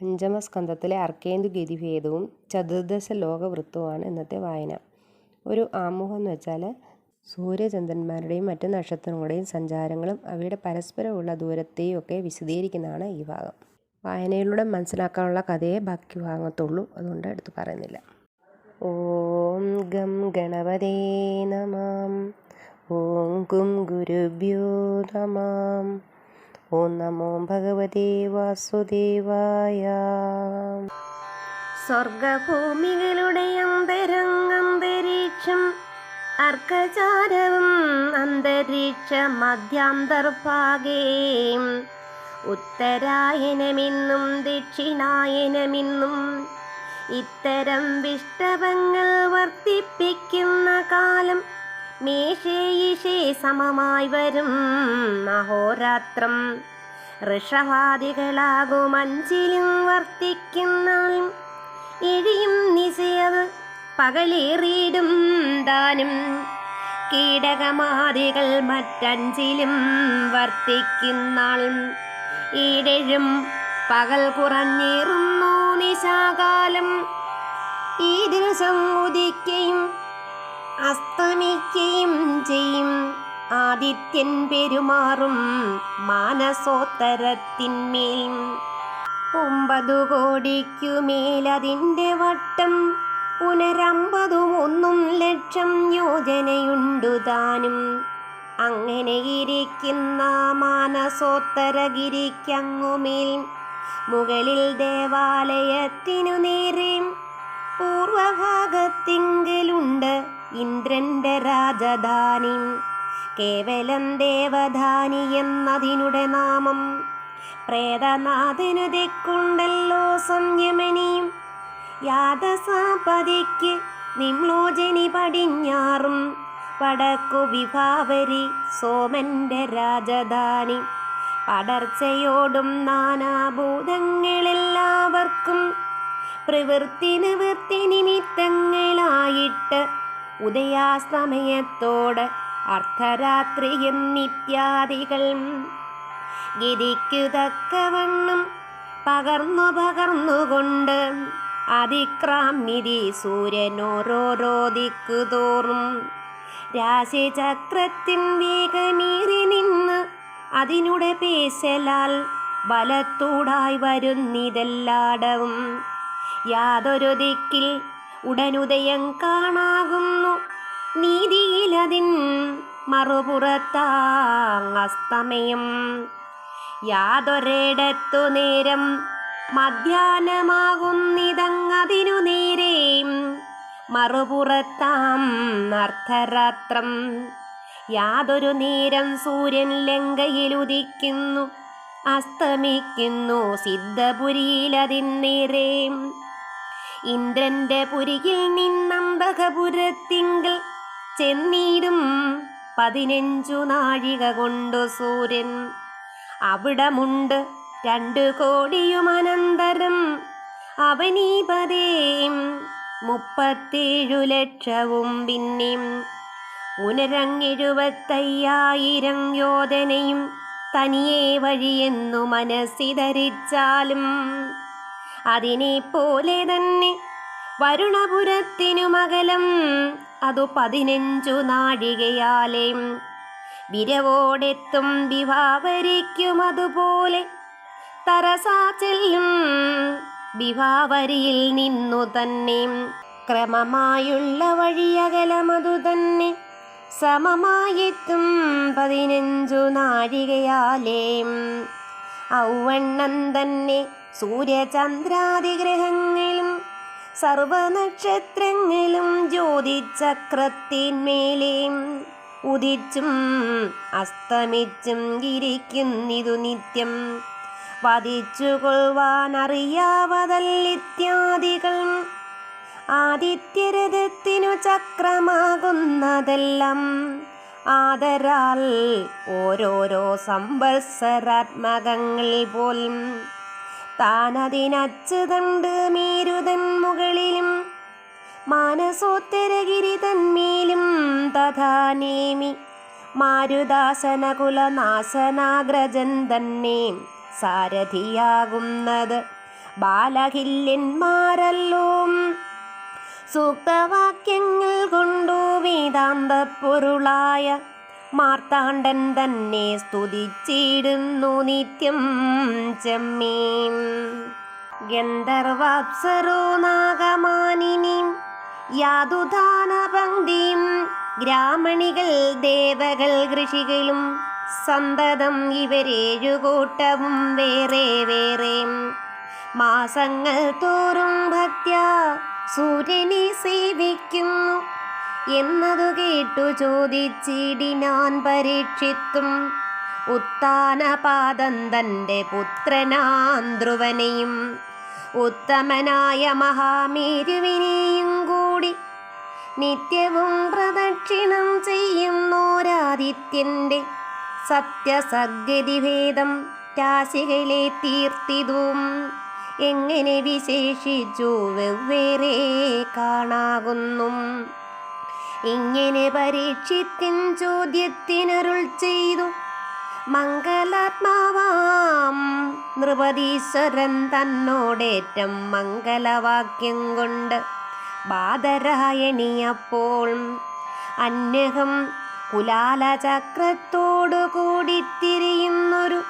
പഞ്ചമസ്കന്ധത്തിലെ അർക്കേന്ദു ഗതിഭേദവും ചതുർദശ ലോകവൃത്തവുമാണ് ഇന്നത്തെ വായന. ഒരു ആമുഖം എന്ന് വെച്ചാൽ സൂര്യചന്ദ്രന്മാരുടെയും മറ്റ് നക്ഷത്രങ്ങളുടെയും സഞ്ചാരങ്ങളും അവയുടെ പരസ്പരമുള്ള ദൂരത്തെയും ഒക്കെ വിശദീകരിക്കുന്നതാണ് ഈ ഭാഗം. വായനയിലൂടെ മനസ്സിലാക്കാനുള്ള കഥയെ ബാക്കി ഭാഗത്തുള്ളൂ അതുകൊണ്ട് എടുത്തു പറയുന്നില്ല. ഓം ഗം ഗണപതേ നമാം. ഓം കും ഗുരുഭ്യോ നമാം. ഓം നമോ ഭഗവതേ വാസുദേവായ. സ്വർഗഭൂമികളുടെ അന്തരംഗന്തരീക്ഷം അർക്കചാരവും അന്തരീക്ഷ മധ്യാന്തർഭാഗേം. ഉത്തരായനമെന്നും ദക്ഷിണായനമെന്നും ഇത്തരം വിഷ്ടവങ്ങൾ വർദ്ധിപ്പിക്കുന്ന കാലം മേഷേയിഷേ സമമായി വരും അഹോരാത്രം ഋഷവാദികളാകും അഞ്ചിലും വർത്തിക്കുന്നാളും എഴിയും നിശയത് പകലേറിയിടും താനും. കീടകമാദികൾ മറ്റഞ്ചിലും വർത്തിക്കുന്നാൾ ഈഴഴും പകൽ കുറഞ്ഞേറുന്നു നിശാകാലം. ഈ ദിവസം ഉദിക്കുകയും അസ്തമിക്കുകയും ചെയ്യും. ആദിത്യൻ പെരുമാറും മാനസോത്തരത്തിന്മേൽ. ഒമ്പതു കോടിക്കുമേലതിന്റെ വട്ടം പുനരമ്പതും ഒന്നും ലക്ഷം യോജനയുണ്ടു താനും. അങ്ങനെ ഇരിക്കുന്ന മാനസോത്തരഗിരിക്കങ്ങുമേൽ മുകളിൽ ദേവാലയത്തിനു നേരെ പൂർവഭാഗത്തിങ്കലുണ്ട് ഇന്ദ്രന്റെ രാജധാനി. കേവലം ദേവധാനി എന്നതിനുടെ നാമം. പ്രേതനാഥനു തെക്കുണ്ടല്ലോ സംയമനിയും യാതസാപതിക്ക് നിമ്ലോചനി പടിഞ്ഞാറും. വടക്കു വിഭാവരി സോമന്റെ രാജധാനി. പടർച്ചയോടും നാനാഭൂതങ്ങളെല്ലാവർക്കും പ്രവൃത്തി നിവൃത്തി നിമിത്തങ്ങളായിട്ട് ഉദയാസ്തമയത്തോട് അർദ്ധരാത്രി എന്നിത്യാദികൾ ഗിരിക്കു തക്കവണ്ണം പകർന്നു പകർന്നുകൊണ്ട് അതിക്രാമ്യതി സൂര്യനോരോരോ ദിക്കു തോറും രാശിചക്രത്തിൻ വേഗമീറി നിന്ന് അതിനുടെ പേശലാൽ ബലത്തൂടായി വരുന്നിതെല്ലാടവും. യാതൊരു ദിക്കിൽ ഉടനുദയം കാണാകുന്നു. നീതിയിലതിൻ മറുപുറത്താങ്ങസ്തമയം. യാതൊരിടത്തു നേരം മധ്യാനമാകുന്നിതങ്ങതിനു നേരെ മറുപുറത്താം അർദ്ധരാത്രം യാതൊരു നേരം സൂര്യൻ ലങ്കയിലുദിക്കുന്നു അസ്തമിക്കുന്നു സിദ്ധപുരിയിലതിന്നേരെ ഇന്ദ്രന്റെ പുരിയിൽ നിന്നമ്പകപുരത്തിങ്കിൽ ചെന്നീടും പതിനഞ്ചു നാഴിക കൊണ്ടു സൂര്യൻ. അവിടമുണ്ട് രണ്ടു കോടിയും അനന്തരം. അവനീപതേയും മുപ്പത്തേഴു ലക്ഷവും പിന്നെയും ഉനരങ്ങെഴുപത്തയ്യായിരം യോധനയും തനിയെ വഴിയെന്നു മനസ്സിധരിച്ചാലും അതിനെ പോലെ തന്നെ വരുണപുരത്തിനു മകലം അതു പതിനഞ്ചു നാഴികയാലേ. വിരവോടെത്തും വിവാവരിക്കും അതുപോലെ തറസാ ചെല്ലും നിന്നു തന്നെ. ക്രമമായുള്ള വഴിയകലമതു തന്നെ സമമായെത്തും പതിനഞ്ചു നാഴികയാലേ. ഔവണ്ണം തന്നെ സൂര്യചന്ദ്രാദിഗ്രഹങ്ങളും സർവനക്ഷത്രങ്ങളും ജ്യോതിചക്രത്തിന്മേലേയും ഉദിച്ചും അസ്തമിച്ചും ഇരിക്കുന്നിതു നിത്യം. വധിച്ചുകൊള്ളുവാനറിയാവതല്ലിത്യാദികൾ ആദിത്യരഥത്തിനു ചക്രമാകുന്നതെല്ലാം ആദരാൽ ഓരോരോ സംവത്സരാത്മകങ്ങൾ പോലും താനതിനച്ചുതണ്ട് മേരുതൻ മുകളിലും. മാനസോത്തരഗിരി തന്മേലും തഥാ നേമി. മാരുദാസനകുലനാശനാഗ്രജൻ തന്നെ സാരഥിയാകുന്നത് ബാലഹില്യന്മാരല്ലോ. സൂക്തവാക്യങ്ങൾ കൊണ്ടു വേദാന്ത പൊരുളായ മാർത്താണ്ഡൻ തന്നെ സ്തുതിച്ചിടുന്നു നിത്യം ചെമ്മീം. ഗന്ധർവാപ്സരോ നാഗമാനിനി യാതുദാന പങ്ക്തിയും ഗ്രാമണികൾ ദേവകൾ കൃഷികളും സന്തതം ഇവരേഴുകൂട്ടവും വേറെ വേറെ. മാസങ്ങൾ തോറും ഭക്ത്യാ സൂര്യനെ സേവിക്കുന്നു എന്നതു കേട്ടു ചോദിച്ചിടിനാൻ പരീക്ഷിത്തും. ഉത്താനപാദം തന്റെ പുത്രനാന്ധ്രുവനെയും ഉത്തമനായ മഹാമേരുവിനെയും കൂടി നിത്യവും പ്രദക്ഷിണം ചെയ്യുന്നോരാദിത്യന്റെ സത്യസദ്ഗതിഭേദം രാശികളെ തീർത്തിതും. എങ്ങനെ വിശേഷിച്ചു വെവ്വേറെ കാണാകുന്നു. ഇങ്ങനെ പരീക്ഷിത്തിൻ ചോദ്യത്തിനരുൾ ചെയ്തു. മംഗലാത്മാവാം. നൃപതീശ്വരൻ തന്നോടേറ്റം മംഗലവാക്യം കൊണ്ട് ബാധരായണിയപ്പോൾ അന്യഹം കുലാലചക്രത്തോടു കൂടി തിരിയുന്നൊരു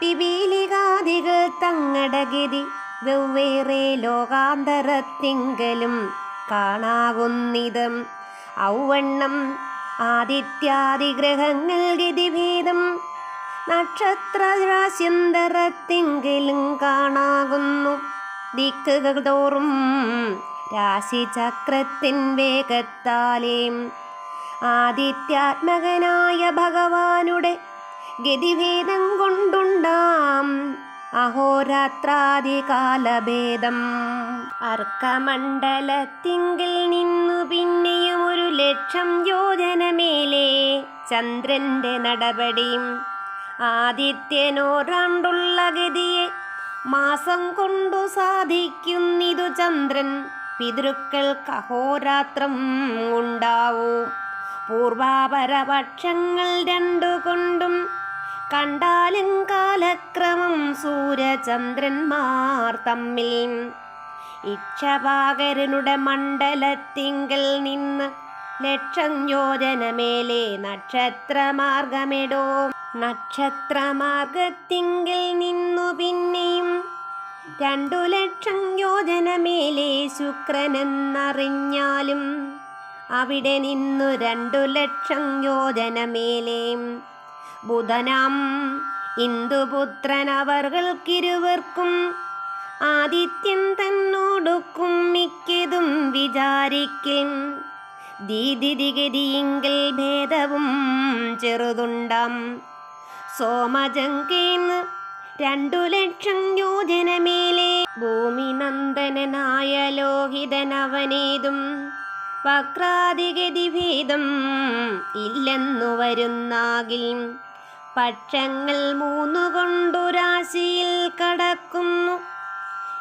പിപീലികാദികൾ തങ്ങളുടെ ഗതി വെവ്വേറെ ലോകാന്തരത്തിങ്കലും കാണാകുന്നിതം ഔവണ്ണം ആദിത്യാദിഗ്രഹങ്ങൾ ഗതിഭേദം നക്ഷത്രരാശ്യന്തരത്തിങ്കിലും കാണാകുന്നു. ദിക്കുകൾ തോറും രാശിചക്രത്തിൻ വേഗത്താലേം ആദിത്യാത്മകനായ ഭഗവാനുടെ ഗതിഭേദം കൊണ്ടുണ്ടാം. അഹോരാത്രാദികാലഭേദം. അർക്കമണ്ഡലത്തിങ്കിൽ നിന്നു പിന്നെയും ഒരു ലക്ഷം യോജനമേലെ ചന്ദ്രന്റെ നടപടിയും. ആദിത്യനോരാണ്ടുള്ള ഗതിയെ മാസം കൊണ്ടു സാധിക്കുന്നിതു ചന്ദ്രൻ. പിതൃക്കൾക്ക് അഹോരാത്രം ഉണ്ടാവൂ. പൂർവാപരപക്ഷങ്ങൾ രണ്ടു കൊണ്ടും കണ്ടാലും കാലക്രമം സൂര്യചന്ദ്രന്മാർ തമ്മിൽ. ഇക്ഷപാകരനുടെ മണ്ഡലത്തിങ്കൽ നിന്ന് ലക്ഷം യോജനമേലെ നക്ഷത്രമാർഗമിടോ. നക്ഷത്രമാർഗത്തിങ്കിൽ നിന്നു പിന്നെയും രണ്ടു ലക്ഷം യോജനമേലെ ശുക്രനെന്നറിഞ്ഞാലും അവിടെ നിന്നു രണ്ടു ലക്ഷം ബുധനാം. ഇന്ദുപുത്രനവർക്കിരുവർക്കും ആദിത്യൻ തന്നോടുക്കും മിക്കതും വിചാരിക്കും ദീദിതിഗതിയിങ്കിൽ ഭേദവും ചെറുതുണ്ടാം. സോമജങ്കേന്ന് രണ്ടു ലക്ഷം യോജനമേലെ ഭൂമി നന്ദനായ ലോഹിതനവനേതും വക്രാതിഗതി ഭേദം ഇല്ലെന്നു വരുന്നാകിൽ. പക്ഷങ്ങൾ മൂന്നു കൊണ്ടു രാശിയിൽ കടക്കുന്നു.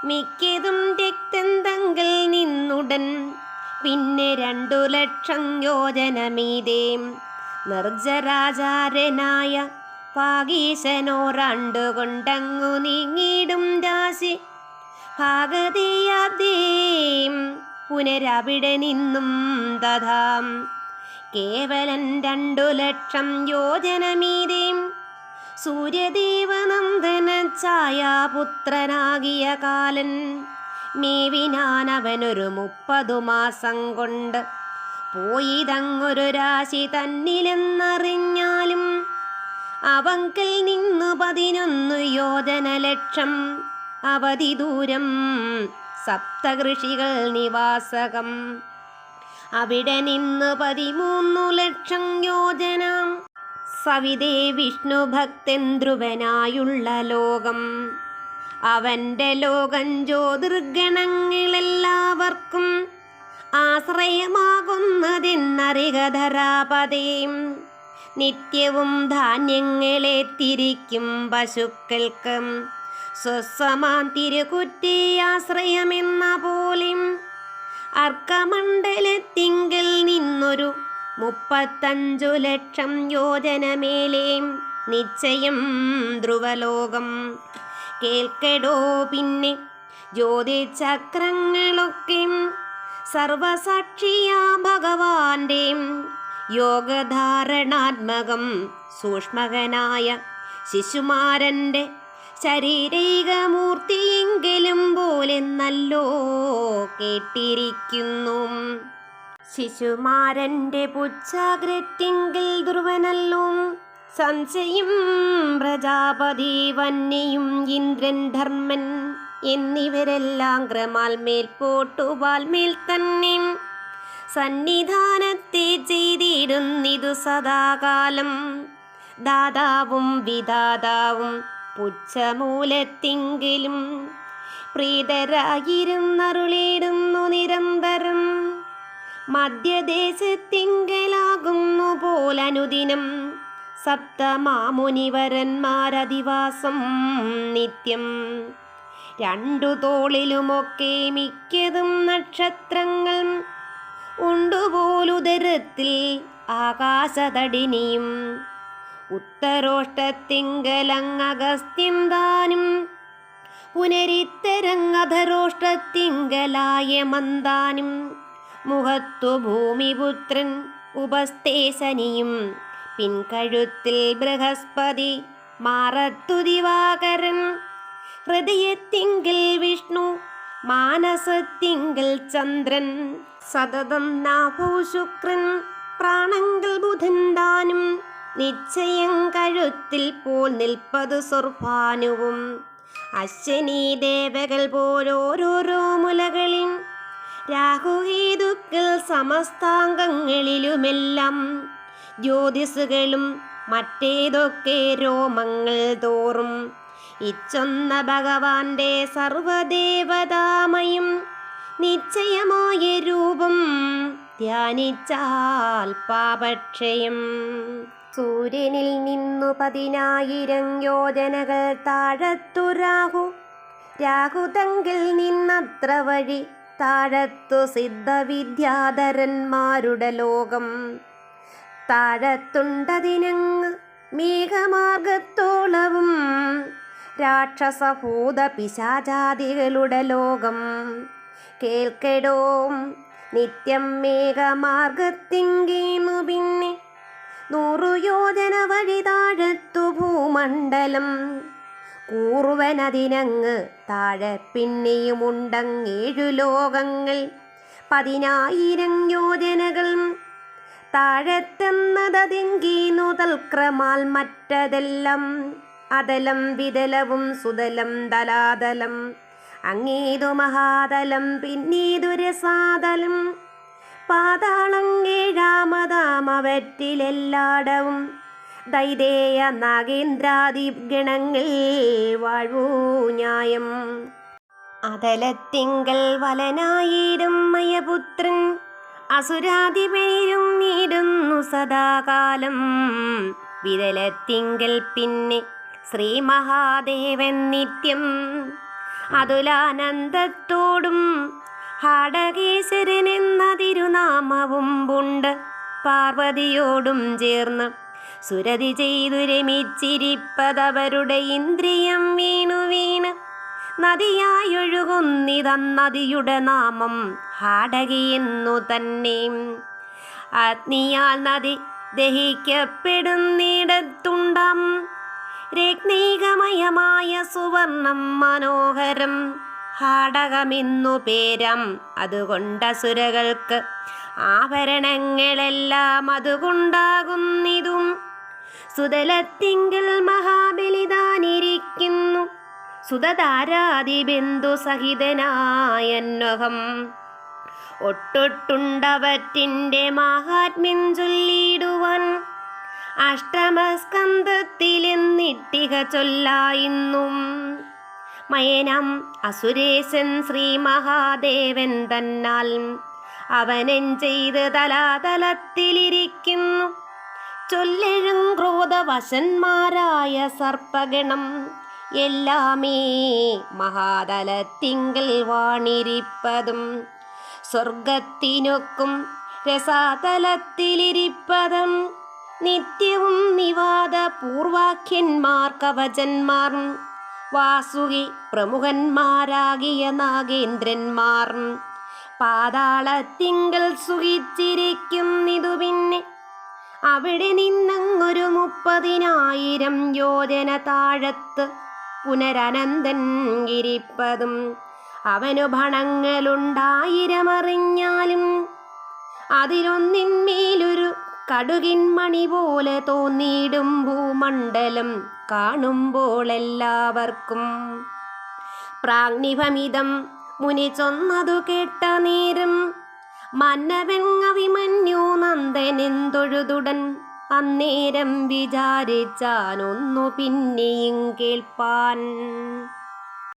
മിക്കതും രക്തം തങ്കൽ നിന്നുടൻ. പിന്നെ രണ്ടു ലക്ഷം യോജനമീതേ നിർജരാചാരനായ പാകീശനോറാണ്ടു കൊണ്ടങ്ങു നീങ്ങിടും രാശി. ഭാഗതീയാബ്ദേം പുനരവിടെ നിന്നും തഥാം കേവലൻ രണ്ടു ലക്ഷം യോജനമീതി. സൂര്യദേവനന്ദന ഛായാപുത്രനാകിയ കാലൻ. മേവിനാനവനൊരു മുപ്പതു മാസം കൊണ്ട് പോയിതങ്ങൊരു രാശി തന്നിലെന്നറിഞ്ഞാലും അവങ്കിൽ നിന്നു പതിനൊന്നു യോജന ലക്ഷം അവധി ദൂരം സപ്തകൃഷികൾ നിവാസകം. അവിടെ നിന്ന് പതിമൂന്നു ലക്ഷം യോജന. സവിതേ വിഷ്ണു ഭക്തൻ ലോകം. അവന്റെ ലോകം ജ്യോതിർഗണങ്ങളെല്ലാവർക്കും ആശ്രയമാകുന്നതെന്നറികധരാപതേം നിത്യവും ധാന്യങ്ങളെ തിരിക്കും പശുക്കൾക്കും സ്വസ്വമാം തിരുകുറ്റി ആശ്രയമെന്ന പോലെയും അർക്കമണ്ഡലത്തിങ്കൽ നിന്നൊരു മുപ്പത്തഞ്ചു ലക്ഷം യോജനമേലെ നിശ്ചയം ധ്രുവലോകം. കേൾക്കടോ പിന്നെ ജ്യോതിചക്രങ്ങളൊക്കെ. സർവസാക്ഷിയാ ഭഗവാന്റെ യോഗധാരണാത്മകം സൂക്ഷ്മകനായ ശിശുമാരന്റെ ശരീരൈകമൂർത്തിയെങ്കിലും പോലെ നല്ലോ കേട്ടിരിക്കുന്നു. ശിശുമാരന്റെ പുച്ഛാഗ്രത്തിങ്കിൽ ധ്രുവനല്ലോ. സംശയം പ്രജാപതി വന്യയും ഇന്ദ്രൻ ധർമ്മൻ എന്നിവരെല്ലാം ക്രമാൽ പോട്ടുവാൽമേൽ തന്നെ സന്നിധാനത്തെ ചെയ്തിടുന്നിതു സദാകാലം. ദാതാവും വിധാതാവും പുച്ഛമൂലത്തിങ്കിലും പ്രീതരായിരുന്നരുളിടുന്നു നിരന്തരം. മധ്യദേശത്തിങ്കലാകുന്നു പോലനുദിനം സപ്തമാമുനിവരന്മാരധിവാസം നിത്യം. രണ്ടു തോളിലുമൊക്കെ മിക്കതും നക്ഷത്രങ്ങൾ ഉണ്ടുപോലുദരത്തിൽ ആകാശതടിനിയും. ഉത്തരോഷ്ടത്തിങ്കലങ്ങഗസ്ത്യം താനും പുനരിത്തരങ്ങധരോഷ്ടത്തിങ്കലായ മന്ദാനും മുഖത്തു ഭൂമിപുത്രൻ ഉപസ്തേശനിയും പിൻകഴുത്തിൽ ബൃഹസ്പതി മാറത്തു ദിവാകരൻ ഹൃദയത്തിങ്കിൽ വിഷ്ണു മാനസത്തിങ്കിൽ ചന്ദ്രൻ സതതം നാഭോ ശുക്രൻ പ്രാണങ്ങൾ ബുധൻ നിശ്ചയം കഴുത്തിൽ പോൽ നിൽപ്പതു സുർഭാനുവും അശ്വനി ദേവകൾ പോലോരോരോ മുലകളിൽ രാഹുഹേതുക്കൾ സമസ്താംഗങ്ങളിലുമെല്ലാം. ജ്യോതിസുകളും മറ്റേതൊക്കെ രോമങ്ങൾ തോറും. ഇച്ചൊന്ന ഭഗവാന്റെ സർവദേവതാമയും നിശ്ചയമായ രൂപം ധ്യാനിച്ചാൽ പാപക്ഷയം. സൂര്യനിൽ നിന്നു പതിനായിരം യോജനകൾ താഴത്തു രാഹു. രാഹുതങ്കിൽ നിന്നത്ര വഴി താഴത്തു സിദ്ധവിദ്യാധരന്മാരുടെ ലോകം. താഴത്തുണ്ടതിനങ്ങ് മേഘമാർഗത്തോളവും രാക്ഷസഭൂത പിശാചാദികളുടെ ലോകം. കേൾക്കടോം നിത്യം മേഘമാർഗത്തിങ്കീന്നു പിന്നെ നൂറു യോജന വഴി താഴത്തു ഭൂമണ്ഡലം. കൂറുവനതിനങ്ങ് താഴെ പിന്നെയുമുണ്ടങ്ങേഴു ലോകങ്ങൾ. പതിനായിരം യോജനകൾ. താഴത്തെന്നതെങ്കീന്നു തൽക്രമാൽ മറ്റതെല്ലാം. അതലം വിതലവും സുതലം തലാതലം. അങ്ങേതു മഹാതലം പിന്നീതു രസാതലം. പാതാളം ഏഴാമതാം അവറ്റിലെല്ലാടവും ദൈതേയ നാഗേന്ദ്രാദി ഗണങ്ങൾ വാഴൂ ന്യായം. അതലത്തിങ്കൽ വലനായിരും മയപുത്രൻ അസുരാധിപേരും നീടുന്നു സദാകാലം. വിരലത്തിങ്കൽ പിന്നെ ശ്രീ മഹാദേവൻ നിത്യം. അതുലാനന്ദത്തോടും ഹാടകേശ്വരൻ എന്ന തിരുനാമവും ഉണ്ട് പാർവതിയോടും ചേർന്ന് സുരതി ചെയ്തു രമിച്ചിരിപ്പതവരുടെ ഇന്ദ്രിയം വീണു വീണ് നദിയായൊഴുകുന്നിതന്നതിയുടെ നാമം ഹാടകിയെന്നു തന്നെ അഗ്നിയാൽ നദി ദഹിക്കപ്പെടുന്നിടത്തുണ്ടാം. രഗ്നീകമയമായ സുവർണം മനോഹരം ഹാടകമെന്നു പേരം അതുകൊണ്ടസുരകൾക്ക് ആഭരണങ്ങളെല്ലാം അതുകൊണ്ടാകുന്നിതും. സുതലത്തിങ്കിൽ മഹാബലിതാനിരിക്കുന്നു. സുതതാരാതിബന്ധു സഹിതനായന്നഹം. ഒട്ടൊട്ടുണ്ടവറ്റിന്റെ മഹാത്മ്യം ചൊല്ലിയിടുവാൻ അഷ്ടമസ്കന്ധത്തിലെന്നിട്ടിക ചൊല്ലായിന്നും. മയനം അസുരേശൻ ശ്രീ മഹാദേവൻ തന്നാൽ അവനൻ ചെയ്ത് തലാതലത്തിലിരിക്കുന്നു. ചൊല്ലെഴും ക്രോധവശന്മാരായ സർപ്പഗണം എല്ലാമേ മഹാതലത്തിങ്കൽ വാണിരിപ്പതും സ്വർഗത്തിനൊക്കും രസാതലത്തിലിരിപ്പതും നിത്യവും നിവാദ പൂർവാഖ്യന്മാർ കവചന്മാർ വാസുകി പ്രമുഖന്മാരാകിയ നാഗേന്ദ്രന്മാർ. പാതാളത്തിങ്കൽ സുഖിച്ചിരിക്കുന്നിതു പിന്നെ. അവിടെ നിന്നങ്ങൊരു മുപ്പതിനായിരം യോജന താഴത്ത് പുനരനന്തൻ ഗിരിപ്പതും അവനു ഭണങ്ങളുണ്ടായിരമറിഞ്ഞാലും അതിലൊന്നിന്മേലൊരു കടുകിൻ മണി പോലെ തോന്നിയിടും ഭൂമണ്ഡലം കാണുമ്പോൾ എല്ലാവർക്കും പ്രാഗ്നിഭമിതം മുനി ചൊന്നതു കേട്ട നേരം മന്നവൻ അഭിമന്യു നന്ദനെന്തൊഴുതുടൻ അന്നേരം വിചാരിച്ചാനൊന്നു പിന്നെയും കേൾപ്പാൻ.